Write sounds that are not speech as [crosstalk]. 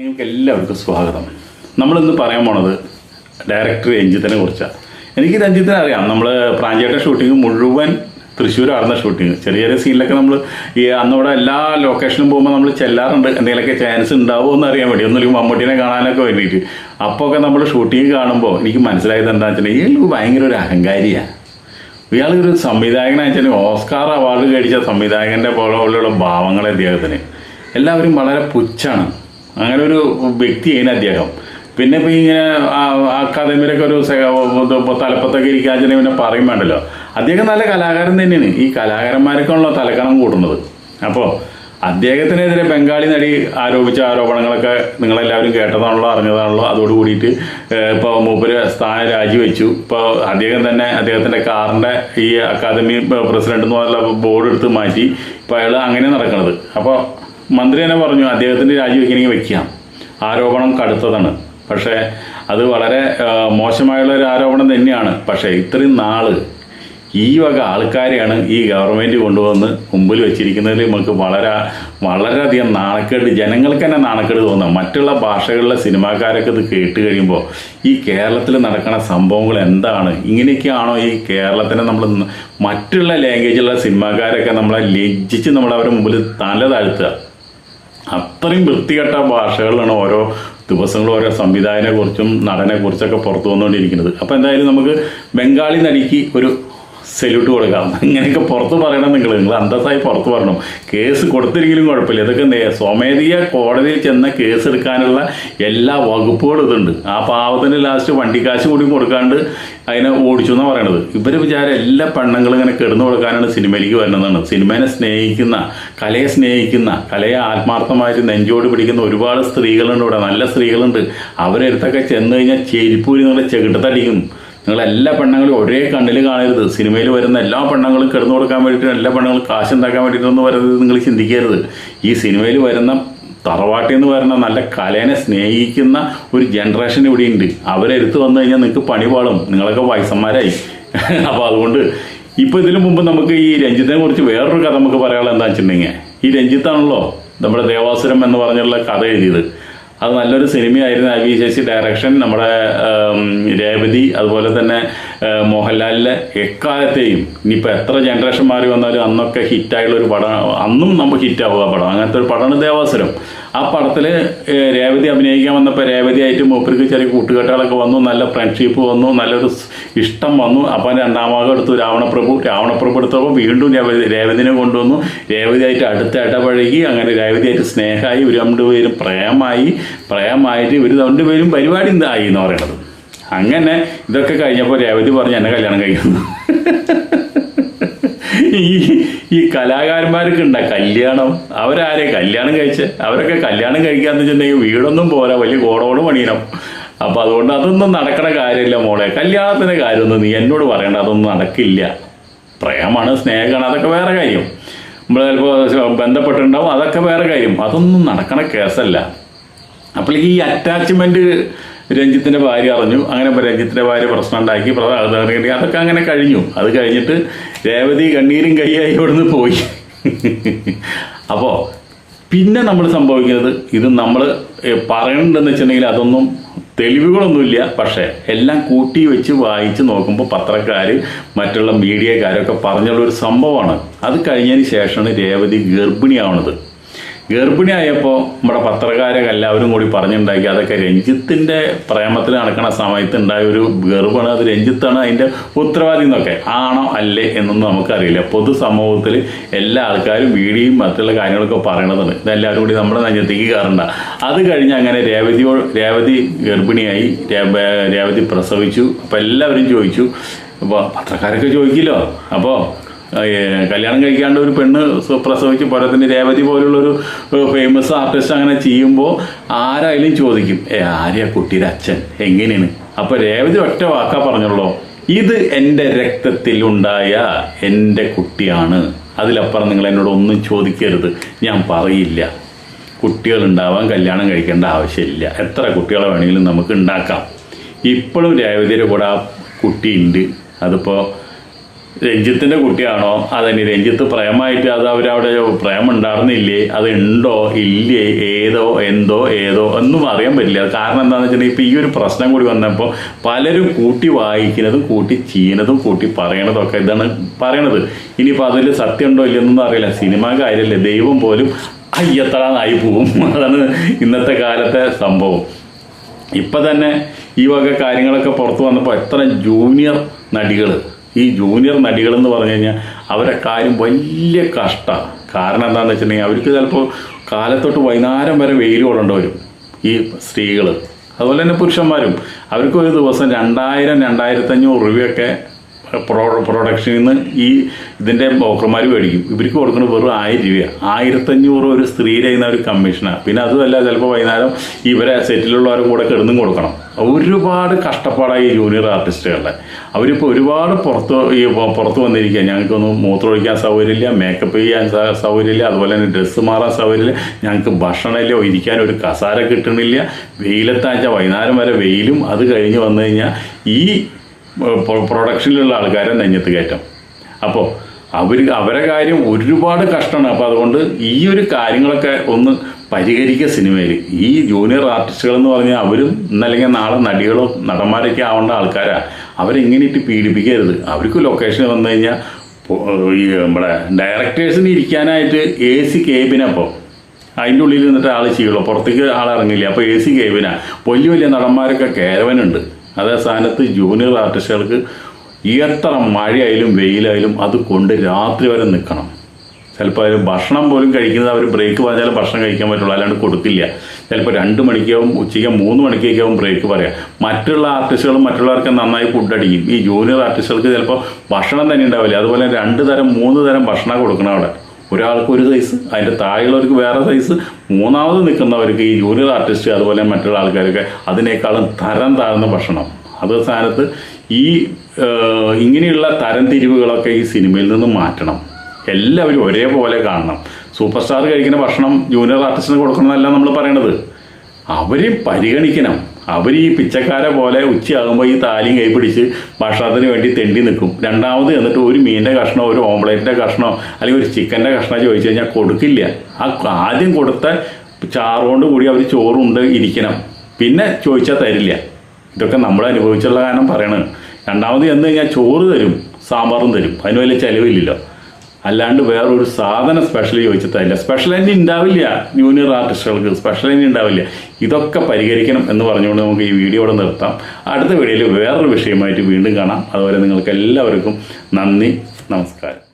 നിങ്ങൾക്ക് എല്ലാവർക്കും സ്വാഗതം. നമ്മളിന്ന് പറയാൻ പോണത് ഡയറക്ടർ രഞ്ജിത്തിനെ കുറിച്ചാണ്. എനിക്ക് രഞ്ജിത്തിനെ അറിയാം. നമ്മൾ പ്രാഞ്ചേട്ട ഷൂട്ടിംഗ് മുഴുവൻ തൃശ്ശൂരായിരുന്ന ഷൂട്ടിങ് ചെറിയ ചെറിയ സീനിലൊക്കെ നമ്മൾ ഈ അന്നവിടെ എല്ലാ ലൊക്കേഷനും പോകുമ്പോൾ നമ്മൾ ചെല്ലാറുണ്ട്. എന്തെങ്കിലുമൊക്കെ ചാൻസ് ഉണ്ടാവുമോ എന്ന് അറിയാൻ വേണ്ടി. ഒന്നുമില്ലെങ്കിൽ മമ്മൂട്ടിനെ കാണാനൊക്കെ വേണ്ടിയിട്ട്. അപ്പോൾ ഒക്കെ നമ്മൾ ഷൂട്ടിങ് കാണുമ്പോൾ എനിക്ക് മനസ്സിലായത് എന്താണെന്ന് വെച്ചിട്ടുണ്ടെങ്കിൽ ഇയാൾ ഭയങ്കര ഒരു അഹങ്കാരിയാണ് ഇയാളൊരു സംവിധായകനാണെന്ന് വെച്ചാൽ ഓസ്കാർ അവാർഡ് കഴിച്ച സംവിധായകന്റെ പോലെ പോലെയുള്ള ഭാവങ്ങളെ അദ്ദേഹത്തിന് എല്ലാവരും വളരെ പുച്ഛാണ്. അങ്ങനെ ഒരു വ്യക്തിയാണ് അദ്ദേഹം. പിന്നെ ഇപ്പം ഇങ്ങനെ അക്കാദമിയിലൊക്കെ ഒരു തലപ്പത്തൊക്കെ ഇരിക്കാൻ പിന്നെ പറയും വേണ്ടല്ലോ. അദ്ദേഹം നല്ല കലാകാരൻ തന്നെയാണ്. ഈ കലാകാരന്മാർക്കാണല്ലോ തലക്കണം കൂടുന്നത് അപ്പോൾ അദ്ദേഹത്തിനെതിരെ ബംഗാളി നടി ആരോപിച്ച ആരോപണങ്ങളൊക്കെ നിങ്ങളെല്ലാവരും കേട്ടതാണല്ലോ അറിഞ്ഞതാണല്ലോ. അതോട് കൂടിയിട്ട് ഇപ്പോൾ മൂപ്പര് സ്ഥാനം രാജിവെച്ചു. ഇപ്പോൾ അദ്ദേഹം തന്നെ അദ്ദേഹത്തിന്റെ കാറിന്റെ ഈ അക്കാദമി പ്രസിഡന്റ് എന്ന് പറഞ്ഞ ബോർഡ് എടുത്ത് മാറ്റി. ഇപ്പോൾ അയാൾ അങ്ങനെ നടക്കുന്നത് അപ്പോൾ മന്ത്രി തന്നെ പറഞ്ഞു അദ്ദേഹത്തിന്റെ രാജിവെക്കണമെങ്കിൽ വെക്കാം. ആരോപണം കടുത്തതാണ്. പക്ഷേ അത് വളരെ മോശമായുള്ള ഒരു ആരോപണം തന്നെയാണ്. പക്ഷേ ഇത്രയും നാൾ ഈ വക ആൾക്കാരെയാണ് ഈ ഗവൺമെന്റ് കൊണ്ടുവന്ന് മുമ്പിൽ വെച്ചിരിക്കുന്നതിൽ നമുക്ക് വളരെ വളരെയധികം നാണക്കേട് ജനങ്ങൾക്ക് തന്നെ നാണക്കേട് തോന്നുക മറ്റുള്ള ഭാഷകളിലെ സിനിമാക്കാരൊക്കെ ഇത് കേട്ട് കഴിയുമ്പോൾ ഈ കേരളത്തിൽ നടക്കുന്ന സംഭവങ്ങൾ എന്താണ്? ഇങ്ങനെയൊക്കെയാണോ ഈ കേരളത്തിനെ നമ്മൾ മറ്റുള്ള ലാംഗ്വേജിലുള്ള സിനിമാക്കാരൊക്കെ നമ്മളെ ലജ്ജിച്ച് നമ്മളവരുടെ മുമ്പിൽ തല താഴ്ത്തുക? അത്രയും വൃത്തികെട്ട ഭാഷകളിലാണ് ഓരോ ദിവസങ്ങളും ഓരോ സംവിധായകനെ കുറിച്ചും നടനെ കുറിച്ചൊക്കെ പുറത്തു വന്നുകൊണ്ടിരിക്കുന്നത്. അപ്പോൾ എന്തായാലും നമുക്ക് ബംഗാളി നടിക്ക് ഒരു സല്യൂട്ട് കൊടുക്കാം. ഇങ്ങനെയൊക്കെ പുറത്ത് പറയണം നിങ്ങൾ നിങ്ങൾ അന്തസ്സായി പുറത്ത് പറയണം. കേസ് കൊടുത്തില്ലെങ്കിലും കുഴപ്പമില്ല. ഇതൊക്കെ സ്വമേധിയ കോടതിയിൽ ചെന്ന കേസ് എടുക്കാനുള്ള എല്ലാ വകുപ്പുകളും ഇതുണ്ട്. ആ പാവത്തിന് ലാസ്റ്റ് വണ്ടിക്കാശ് കൂടി കൊടുക്കാണ്ട് അതിനെ ഓടിച്ചു എന്നാണ് പറയണത്. ഇവർ വിചാരം എല്ലാ പെണ്ണുങ്ങളും ഇങ്ങനെ കിടന്നു കൊടുക്കാനാണ് സിനിമയിലേക്ക് വരുന്നതാണ്. സിനിമേനെ സ്നേഹിക്കുന്ന കലയെ സ്നേഹിക്കുന്ന കലയെ ആത്മാർത്ഥമായിട്ട് നെഞ്ചോട് പിടിക്കുന്ന ഒരുപാട് സ്ത്രീകളുണ്ട് ഇവിടെ. നല്ല സ്ത്രീകളുണ്ട്. അവരെടുത്തൊക്കെ ചെന്ന് കഴിഞ്ഞാൽ ചെരിപ്പൂരി നിങ്ങളെ ചെകിട്ടത്തടിക്കും. നിങ്ങൾ എല്ലാ പെണ്ണുങ്ങളും ഒരേ കണ്ണിൽ കാണരുത്. സിനിമയിൽ വരുന്ന എല്ലാ പെണ്ണുങ്ങളും കിടന്നു കൊടുക്കാൻ വേണ്ടിയിട്ട് എല്ലാ പെണ്ണുങ്ങളും കാശ് ഉണ്ടാക്കാൻ വേണ്ടിയിട്ടൊന്നും വരരുത് നിങ്ങൾ ചിന്തിക്കരുത്. ഈ സിനിമയിൽ വരുന്ന തറവാട്ടിൽ നിന്ന് വരുന്ന നല്ല കലേനെ സ്നേഹിക്കുന്ന ഒരു ജനറേഷൻ ഇവിടെ ഉണ്ട്. അവരെടുത്ത് വന്നു കഴിഞ്ഞാൽ നിങ്ങൾക്ക് പണി പാളും. നിങ്ങളൊക്കെ വയസ്സന്മാരായി. [laughs] അപ്പോൾ അതുകൊണ്ട് ഇപ്പോൾ ഇതിനു മുമ്പ് നമുക്ക് ഈ രഞ്ജിത്തിനെ കുറിച്ച് വേറൊരു കഥ നമുക്ക് പറയാനുള്ളത് എന്താ വെച്ചിട്ടുണ്ടെങ്കിൽ ഈ രഞ്ജിത്താണല്ലോ നമ്മുടെ ദേവാസുരം എന്ന് പറഞ്ഞുള്ള കഥ എഴുതിയത്. അത് നല്ലൊരു സിനിമയായിരുന്നു ഐ വി ശശി ഡയറക്ഷൻ നമ്മുടെ രേവതി അതുപോലെ തന്നെ മോഹൻലാലിലെ എക്കാലത്തെയും ഇനിയിപ്പോൾ എത്ര ജനറേഷൻ മാറി വന്നാലും അന്നൊക്കെ ഹിറ്റായുള്ള പടം അന്നും നമുക്ക് ഹിറ്റാവുക പടം. അങ്ങനത്തെ ഒരു പടമാണ് ദേവാസുരം. ആ പടത്തിൽ രേവതി അഭിനയിക്കാൻ വന്നപ്പോൾ രേവതി ആയിട്ട് മൂപ്പർക്ക് ചെറിയ കൂട്ടുകെട്ടുകളൊക്കെ വന്നു നല്ല ഫ്രണ്ട്ഷിപ്പ് വന്നു നല്ലൊരു ഇഷ്ടം വന്നു. അപ്പം രണ്ടാം ഭാഗം എടുത്തു രാവണപ്രഭു രാവണപ്രഭു എടുത്തപ്പോൾ വീണ്ടും രേവതി രേവതിനെ കൊണ്ടുവന്നു. രേവതിയായിട്ട് അടുത്ത ഇടപഴകി അങ്ങനെ രേവതിയായിട്ട് സ്നേഹമായി ഇവർ രണ്ടുപേരും പ്രേമമായി പ്രേമായിട്ട് ഇവർ രണ്ടുപേരും പരിപാടി എന്തായി എന്ന് പറയുന്നത്. അങ്ങനെ ഇതൊക്കെ കഴിഞ്ഞപ്പോൾ രേവതി പറഞ്ഞ് എന്നെ കല്യാണം കഴിക്കുന്നു. [laughs] ഈ ഈ കലാകാരന്മാർക്ക് ഉണ്ടാ? കല്യാണം. അവരാരെ കല്യാണം കഴിച്ച്. അവരൊക്കെ കല്യാണം കഴിക്കാന്ന് വെച്ചിട്ടുണ്ടെങ്കിൽ വീടൊന്നും പോരാ. വലിയ കോടോട് പണിയണം. അപ്പൊ അതുകൊണ്ട് അതൊന്നും നടക്കണ കാര്യമില്ല മോളെ. കല്യാണത്തിന്റെ കാര്യമൊന്നും നീ എന്നോട് പറയണ്ട. അതൊന്നും നടക്കില്ല. പ്രേമാണ് സ്നേഹമാണ് അതൊക്കെ വേറെ കാര്യം. നമ്മൾ ചിലപ്പോൾ ബന്ധപ്പെട്ടിട്ടുണ്ടാവും. അതൊക്കെ വേറെ കാര്യം. അതൊന്നും നടക്കണ കേസല്ല. അപ്പോൾ ഈ അറ്റാച്ച്മെന്റ് രഞ്ജിത്തിന്റെ ഭാര്യ അറിഞ്ഞു. അങ്ങനെ രഞ്ജിത്തിന്റെ ഭാര്യ പ്രശ്നം ഉണ്ടാക്കി. അതൊക്കെ അങ്ങനെ കഴിഞ്ഞു. അത് കഴിഞ്ഞിട്ട് രേവതി കണ്ണീരും കൈയായി ഇവിടുന്ന് പോയി. അപ്പോൾ പിന്നെ നമ്മൾ സംഭവിക്കുന്നത് ഇത് നമ്മൾ പറയണ്ടെന്ന് വെച്ചിട്ടുണ്ടെങ്കിൽ അതൊന്നും തെളിവുകളൊന്നുമില്ല. പക്ഷേ എല്ലാം കൂട്ടി വെച്ച് വായിച്ച് നോക്കുമ്പോൾ പത്രക്കാർ മറ്റുള്ള മീഡിയക്കാരൊക്കെ പറഞ്ഞുള്ള ഒരു സംഭവമാണ്. അത് കഴിഞ്ഞതിന് ശേഷമാണ് രേവതി ഗർഭിണിയാവണത്. ഗർഭിണിയായപ്പോൾ നമ്മുടെ പത്രക്കാരൊക്കെ എല്ലാവരും കൂടി പറഞ്ഞുണ്ടാക്കി. അതൊക്കെ രഞ്ജിത്തിന്റെ പ്രേമത്തിൽ നടക്കുന്ന സമയത്ത് ഉണ്ടായ ഒരു ഗർഭമാണ്. അത് രഞ്ജിത്താണ് അതിന്റെ ഉത്തരവാദി എന്നൊക്കെ. ആണോ അല്ലേ എന്നൊന്നും നമുക്കറിയില്ല. പൊതുസമൂഹത്തിൽ എല്ലാ ആൾക്കാരും വീഡിയോയും മറ്റുള്ള കാര്യങ്ങളൊക്കെ പറയണതാണ് ഇതെല്ലാവരും കൂടി നമ്മുടെ നെഞ്ചത്തേക്ക് കയറണ്ട അത് കഴിഞ്ഞ് അങ്ങനെ രേവതിയോ രേവതി ഗർഭിണിയായി. രേവതി പ്രസവിച്ചു. അപ്പോൾ എല്ലാവരും ചോദിച്ചു. അപ്പോൾ പത്രക്കാരൊക്കെ ചോദിക്കില്ലോ. അപ്പോൾ കല്യാണം കഴിക്കാണ്ട് ഒരു പെണ്ണ് പ്രസവിച്ച് പോരത്തിന് രേവതി പോലുള്ളൊരു ഫേമസ് ആർട്ടിസ്റ്റ് അങ്ങനെ ചെയ്യുമ്പോൾ ആരായാലും ചോദിക്കും ഏ ആര്യ കുട്ടിയുടെ അച്ഛൻ? എങ്ങനെയാണ്? അപ്പൊ രേവതി ഒറ്റ വാക്കാ പറഞ്ഞുള്ളൂ. ഇത് എന്റെ രക്തത്തിൽ ഉണ്ടായ എന്റെ കുട്ടിയാണ്. അതിലപ്പുറം നിങ്ങൾ എന്നോട് ഒന്നും ചോദിക്കരുത്. ഞാൻ പറയില്ല. കുട്ടികൾ ഉണ്ടാവാൻ കല്യാണം കഴിക്കേണ്ട ആവശ്യമില്ല. എത്ര കുട്ടികളെ വേണമെങ്കിലും നമുക്ക് ഉണ്ടാക്കാം. ഇപ്പോഴും രേവതിയുടെ കൂടെ ആ കുട്ടിയുണ്ട് അതിപ്പോൾ രഞ്ജിത്തിന്റെ കുട്ടിയാണോ? അതന്നെ രഞ്ജിത്ത് പ്രേമമായിട്ട് അത് അവരവിടെ പ്രേമം ഉണ്ടായിരുന്നില്ലേ അത് ഉണ്ടോ ഇല്ലേ? ഏതോ? എന്തോ? ഏതോ? ഒന്നും അറിയാൻ പറ്റില്ല. കാരണം എന്താണെന്ന് വെച്ചിട്ടുണ്ടെങ്കിൽ ഇപ്പൊ ഈ ഒരു പ്രശ്നം കൂടി വന്നപ്പോൾ പലരും കൂട്ടി വായിക്കുന്നതും കൂട്ടി ചെയ്യുന്നതും കൂട്ടി പറയണതും ഒക്കെ ഇതാണ് പറയണത്. ഇനിയിപ്പോൾ അതിൽ സത്യം ഉണ്ടോ ഇല്ലെന്നൊന്നും അറിയില്ല. സിനിമ കാര്യമല്ലേ ദൈവം പോലും അയ്യത്തറാന്നായി പോവും. അതാണ് ഇന്നത്തെ കാലത്തെ സംഭവം. ഇപ്പൊ തന്നെ ഈ വക കാര്യങ്ങളൊക്കെ പുറത്തു വന്നപ്പോൾ എത്ര ജൂനിയർ നടികൾ ഈ ജൂനിയർ നടികൾ എന്ന് പറഞ്ഞു കഴിഞ്ഞാൽ അവരെ കാര്യം വലിയ കഷ്ടമാണ് കാരണം എന്താണെന്ന് വെച്ചിട്ടുണ്ടെങ്കിൽ അവർക്ക് ചിലപ്പോൾ കാലത്തൊട്ട് വൈകുന്നേരം വരെ വെയിൽ കൊള്ളേണ്ടി വരും ഈ സ്ത്രീകൾ അതുപോലെ തന്നെ പുരുഷന്മാരും. അവർക്ക് ഒരു ദിവസം രണ്ടായിരം രണ്ടായിരത്തഞ്ഞൂറ് രൂപയൊക്കെ പ്രോ പ്രൊഡക്ഷനിൽ നിന്ന് ഈ ഇതിന്റെ ബ്രോക്കർമാർ മേടിക്കും. ഇവർക്ക് കൊടുക്കുന്നത് വെറും ആയിരം രൂപയാണ് ആയിരത്തഞ്ഞൂറ് ഒരു സ്ത്രീ കയ്യിൽ നിന്ന് ഒരു കമ്മീഷനാണ് പിന്നെ അതുമല്ല ചിലപ്പോൾ വൈകുന്നേരം ഇവരെ സെറ്റിലുള്ളവരെ കൂടെ കിടന്നും കൊടുക്കണം. ഒരുപാട് കഷ്ടപ്പാടായി ജൂനിയർ ആർട്ടിസ്റ്റുകളുടെ അവരിപ്പോൾ ഒരുപാട് പുറത്ത് ഈ പുറത്ത് വന്നിരിക്കുക ഞങ്ങൾക്കൊന്നും മൂത്രമൊഴിക്കാൻ സൗകര്യമില്ല മേക്കപ്പ് ചെയ്യാൻ സൗകര്യമില്ല അതുപോലെ തന്നെ ഡ്രസ്സ് മാറാൻ സൗകര്യമില്ല. ഞങ്ങൾക്ക് ഭക്ഷണമില്ല ഇരിക്കാൻ ഒരു കസാര കിട്ടണില്ല. വെയിലത്താഴ്ച വൈകുന്നേരം വരെ വെയിലും അത് കഴിഞ്ഞ് വന്നു കഴിഞ്ഞാൽ ഈ പ്രൊഡക്ഷനിലുള്ള ആൾക്കാരെ നെഞ്ഞത്ത് കയറ്റം. അപ്പോൾ അവർ അവരെ കാര്യം ഒരുപാട് കഷ്ടമാണ്. അപ്പോൾ അതുകൊണ്ട് ഈ ഒരു കാര്യങ്ങളൊക്കെ ഒന്ന് പരിഹരിക്കുക സിനിമയിൽ ഈ ജൂനിയർ ആർട്ടിസ്റ്റുകൾ എന്ന് പറഞ്ഞാൽ അവരും ഇന്നല്ലെങ്കിൽ നാളെ നടികളോ നടന്മാരൊക്കെ ആവേണ്ട ആൾക്കാരാണ് അവരെങ്ങനെ ഇട്ട് പീഡിപ്പിക്കരുത്. അവർക്ക് ലൊക്കേഷൻ വന്നു കഴിഞ്ഞാൽ ഈ നമ്മുടെ ഡയറക്ടേഴ്സിന് ഇരിക്കാനായിട്ട് എ സി കേബിനപ്പോൾ അതിന്റെ ഉള്ളിൽ നിന്നിട്ട് ആൾ ചെയ്യുള്ളൂ പുറത്തേക്ക് ആൾ ഇറങ്ങില്ല. അപ്പോൾ എ സി കേബിനാണ് വലിയ വലിയ നടന്മാരൊക്കെ കേരവനുണ്ട്. അതേ സ്ഥാനത്ത് ജൂനിയർ ആർട്ടിസ്റ്റുകൾക്ക് എത്ര മഴയായാലും വെയിലായാലും അത് കൊണ്ട് രാത്രി വരെ നിൽക്കണം ചിലപ്പോൾ അവർ ഭക്ഷണം പോലും കഴിക്കുന്നത് അവർ ബ്രേക്ക് പറഞ്ഞാലും ഭക്ഷണം കഴിക്കാൻ പറ്റുള്ളൂ. അല്ലാണ്ട് കൊടുക്കില്ല ചിലപ്പോൾ രണ്ട് മണിക്കാവും ഉച്ചയ്ക്ക് മൂന്ന് മണിക്കൊക്കെയാവും ബ്രേക്ക് പറയാം. മറ്റുള്ള ആർട്ടിസ്റ്റുകളും മറ്റുള്ളവർക്ക് നന്നായി ഫുഡ് അടിക്കും. ഈ ജൂനിയർ ആർട്ടിസ്റ്റുകൾക്ക് ചിലപ്പോൾ ഭക്ഷണം തന്നെ ഉണ്ടാവില്ല. അതുപോലെ രണ്ട് തരം മൂന്ന് തരം ഭക്ഷണം കൊടുക്കണം അവിടെ. ഒരാൾക്ക് ഒരു സൈസ് അതിന്റെ താഴെയുള്ളവർക്ക് വേറെ സൈസ് മൂന്നാമത് നിൽക്കുന്നവർക്ക് ഈ ജൂനിയർ ആർട്ടിസ്റ്റ് അതുപോലെ മറ്റുള്ള ആൾക്കാരൊക്കെ അതിനേക്കാളും തരം താഴ്ന്ന ഭക്ഷണം. അത് സ്ഥാനത്ത് ഈ ഇങ്ങനെയുള്ള തരംതിരിവുകളൊക്കെ ഈ സിനിമയിൽ നിന്ന് മാറ്റണം. എല്ലാവരും ഒരേപോലെ കാണണം. സൂപ്പർ സ്റ്റാർ കഴിക്കുന്ന ഭക്ഷണം ജൂനിയർ ആർട്ടിസ്റ്റിന് കൊടുക്കണമെന്നല്ല നമ്മൾ പറയണത്. അവരെ പരിഗണിക്കണം. അവർ ഈ പിച്ചക്കാരെ പോലെ ഉച്ചയാകുമ്പോൾ ഈ താലിയും കൈപിടിച്ച് ഭക്ഷണത്തിന് വേണ്ടി തെണ്ടി നിൽക്കും. രണ്ടാമത് എന്നിട്ട് ഒരു മീനിന്റെ കഷ്ണോ ഒരു ഓംപ്ലേറ്റിന്റെ കഷ്ണോ അല്ലെങ്കിൽ ഒരു ചിക്കന്റെ കഷ്ണം ചോദിച്ചു കഴിഞ്ഞാൽ കൊടുക്കില്ല. ആ ആദ്യം കൊടുത്ത ചാറുകൊണ്ട് കൂടി അവർ ചോറുണ്ട് ഇരിക്കണം. പിന്നെ ചോദിച്ചാൽ തരില്ല. ഇതൊക്കെ നമ്മൾ അനുഭവിച്ചുള്ള കാരണം പറയണത് രണ്ടാമത് ചെന്ന് കഴിഞ്ഞാൽ ചോറ് തരും സാമ്പാറും തരും. അതിന് വലിയ ചിലവില്ലല്ലോ. അല്ലാണ്ട് വേറൊരു സാധനം സ്പെഷ്യൽ ചോദിച്ചിട്ടില്ല സ്പെഷ്യൽ തന്നെ ഉണ്ടാവില്ല. ജൂനിയർ ആർട്ടിസ്റ്റുകൾക്ക് സ്പെഷ്യൽ തന്നെ ഉണ്ടാവില്ല. ഇതൊക്കെ പരിഹരിക്കണം എന്ന് പറഞ്ഞുകൊണ്ട് നമുക്ക് ഈ വീഡിയോ ഇവിടെ നിർത്താം. അടുത്ത വീഡിയോയിൽ വേറൊരു വിഷയമായിട്ട് വീണ്ടും കാണാം. അതുപോലെ നിങ്ങൾക്ക് എല്ലാവർക്കും നന്ദി. നമസ്കാരം.